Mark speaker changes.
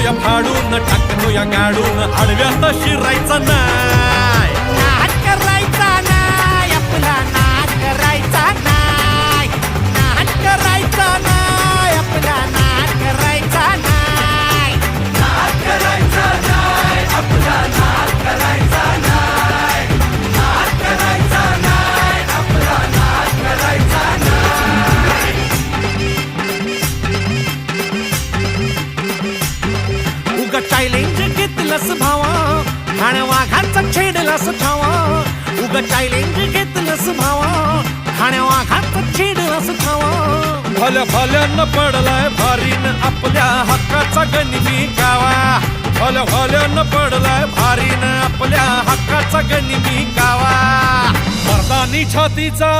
Speaker 1: फाडून टाकतो या गाडून आडव्यात शिरायचा
Speaker 2: ना उग चॅलेंज घेतलंस भावा खाण वाघाचा छेडलास खावा उग चॅलेंज घेतलंस भावा खाण वाघाचा छेडलास खावा
Speaker 1: भल्या भल्यानं पडलाय भारीन आपल्या हक्काचा गणिमी गावा. भल्या भल्यानं पडलाय भारीन आपल्या हक्काचा गणिमी गावा. मर्दानी छातीचा